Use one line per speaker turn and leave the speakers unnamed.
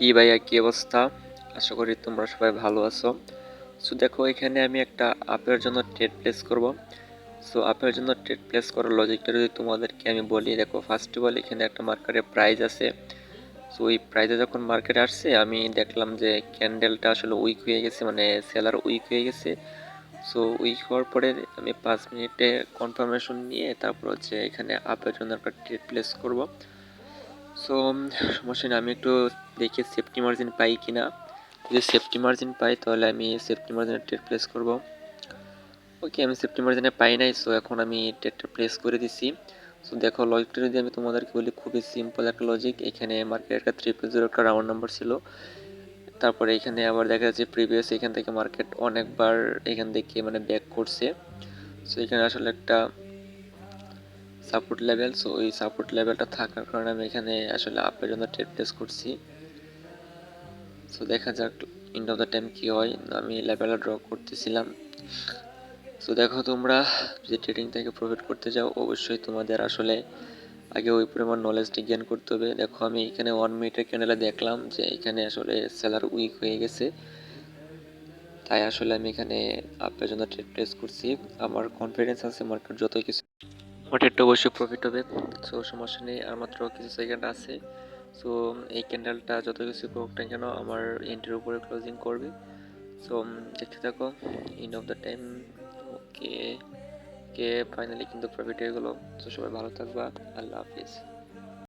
কি ভাইয়া, কি অবস্থা? আশা করি তোমরা সবাই ভালো আছো। সো দেখো, এখানে আমি একটা আপের জন্য ট্রেড প্লেস করব। সো আপের জন্য ট্রেড প্লেস করার লজিকটা যদি তোমাদেরকে আমি বলি, দেখো ফার্স্ট অফ অল এখানে একটা মার্কেটে প্রাইস আছে। সো ওই প্রাইসে যখন মার্কেটে আসছে, আমি দেখলাম যে ক্যান্ডেলটা আসলে উইক হয়ে গেছে মানে সেলার উইক হয়ে গেছে। সো উইক হওয়ার পরে আমি পাঁচ মিনিটে কনফার্মেশন নিয়ে তারপর হচ্ছে এখানে আপের জন্য একটা ট্রেড প্লেস করব। সো সমস্যা নেই, আমি একটু দেখি সেফটি মার্জিন পাই কি না যদি সেফটি মার্জিন পাই, তাহলে আমি সেফটি মার্জিনে ট্রেড প্লেস করব। ওকে আমি সেফটি মার্জিনে পাই নাই সো এখন আমি ট্রেডটা প্লেস করে দিছি। সো দেখো লজিকটা যদি আমি তোমাদেরকে বলি, খুবই সিম্পল একটা লজিক এখানে মার্কেট একটা ট্রিপল জিরো একটা রাউন্ড নাম্বার ছিল। তারপরে এখানে আবার দেখা যাচ্ছে প্রিভিয়াস এখান থেকে মার্কেট অনেকবার এখান থেকে মানে ব্যাক করছে। সো এখানে আসলে একটা সাপোর্ট লেভেল সো ওই সাপোর্ট লেভেলটা থাকার কারণে আমি এখানে আসলে আপের জন্য ট্রেড প্লেস করছি। সো দেখা যাক ইন্ড অফ দ্য টাইম কী হয়। আমি লেভেলটা ড্র করতেছিলাম। সো দেখো তোমরা, যদি ট্রেডিং থেকে প্রফিট করতে যাও, অবশ্যই তোমাদের আসলে আগে ওই পরিমাণ নলেজটি গেন করতে হবে। দেখো আমি এখানে ওয়ান মিনিটের ক্যান্ডেলে দেখলাম যে এখানে আসলে সেলার উইক হয়ে গেছে। তাই আসলে আমি এখানে আপের জন্য ট্রেড প্লেস করছি। আমার কনফিডেন্স আছে মার্কেট যত কিছু মার্কেটটা অবশ্যই প্রফিট হবে সো সমস্যা নেই, আর মাত্র কিছু সেকেন্ড আছে। সো এই ক্যান্ডেলটা যত কিছু করুক না কেন, আমার এন্ট্রির উপরে ক্লোজিং করবে। সো দেখতে থাকো end of the time okay K finally কিন্তু প্রফিট হয়ে গেলো। তো সবাই ভালো থাকবা, আল্লাহ হাফিজ।